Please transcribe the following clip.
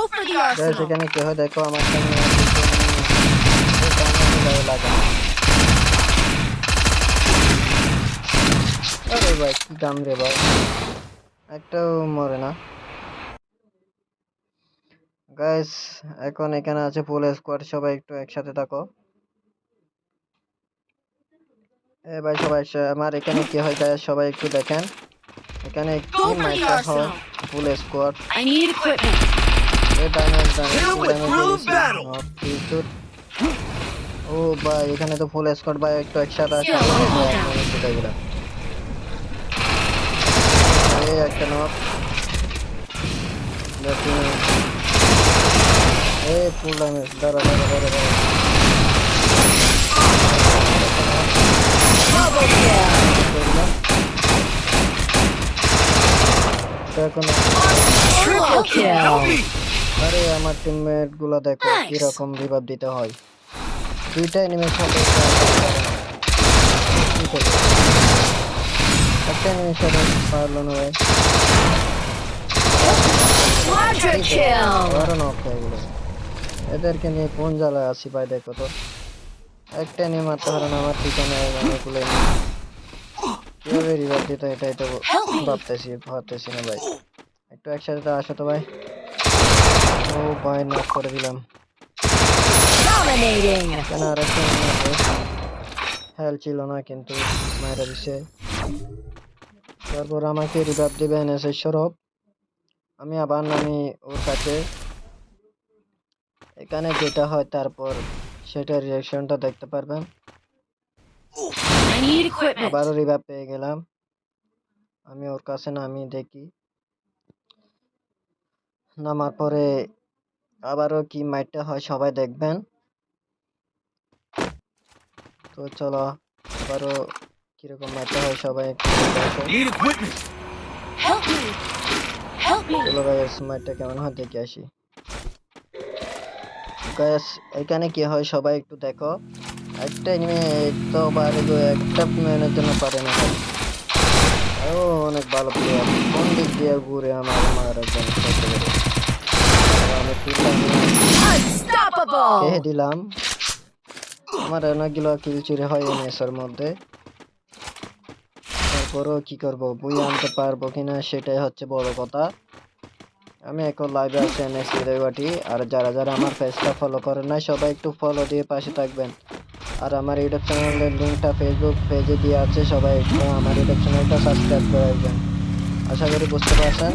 Go for the arsenal. এখানে কি হয় দেখো আমার সামনে আরে ভাই কি দাম রে ভাই? একটাও মরে না। গাইস এখন এখানে আছে ফুল স্কোয়াড সবাই একটু একসাথে থাকো। এ ভাই সবাই আমার এখানে কি হয় গাইস সবাই একটু দেখেন। এখানে কি মাইটা হয় full squad I need equipment. ও ভাই এখানে তো ফুল স্কোয়াড ভাই একটু একসাথে একটা নক এই ফুল ড্যামেজ দাঁড়া দাঁড়া দাঁড়া দাঁড়া Triple kill. আরে আমার টিমমেটগুলো দেখো. কীরকম রিভাইভ দিতে হয়। দুইটা এনিমের সাথে একটা এনিমের সাথে পারল না ভাই। এদেরকে নিয়ে কোন জ্বালায় আসি ভাই দেখো তো। একটা এনিমে মারতে পারে না আমার ঠিকানায় অনেকগুলো কীভাবে দিতে এটাই তো ভাবতেছি ভাবতেছি না ভাই। একটু একসাথে তো আসো তো ভাই। ও ভাই নক করে দিলাম. কেন আর হেল ছিল না কিন্তু মায়েরা দিছে। তারপর আমাকে রিভাইভ দিবেন এসে সরব। আমি আবার নামি ওর কাছে। এখানে যেটা হয় তারপর সেটার রিয়াকশনটা দেখতে পারবেন। আবারও রিভাইভ পেয়ে গেলাম। আমি ওর কাছে নামি দেখি। নামার পরে আবারও কি মাইটটা হয় সবাই দেখবেন। তো চলো আবারও কীরকম মাইটটা হয় সবাই. চলো গাইস মাইটটা কেমন হয় দেখে আসি। গাইস এখানে কি হয় সবাই একটু দেখো। একটা এনিমে তো পারে গো একটা মেনের জন্য পারে না। ও অনেক ভালো প্লেয়ার কোন দিক দিয়ে ঘুরে আমার কিলটা Unstoppable. খেয়ে দিলাম? আমার অনেকগুলো কিল চুরি হয় এনএসের মধ্যে। তারপরেও কি করব? বই আনতে পারব কিনা সেটাই হচ্ছে বড় কথা। আমি এখন লাইভে আছি এনএস হৃদয়বাটি আর যারা যারা আমার পেজটা ফলো করেন নাই, সবাই একটু ফলো দিয়ে পাশে থাকবেন। আর আমার ইউটিউব চ্যানেলের লিঙ্কটা ফেসবুক পেজে দিয়ে আছে, সবাই একটু আমার ইউটিউব চ্যানেলটা সাবস্ক্রাইব করে রাখবেন আশা করি বুঝতে পারছেন?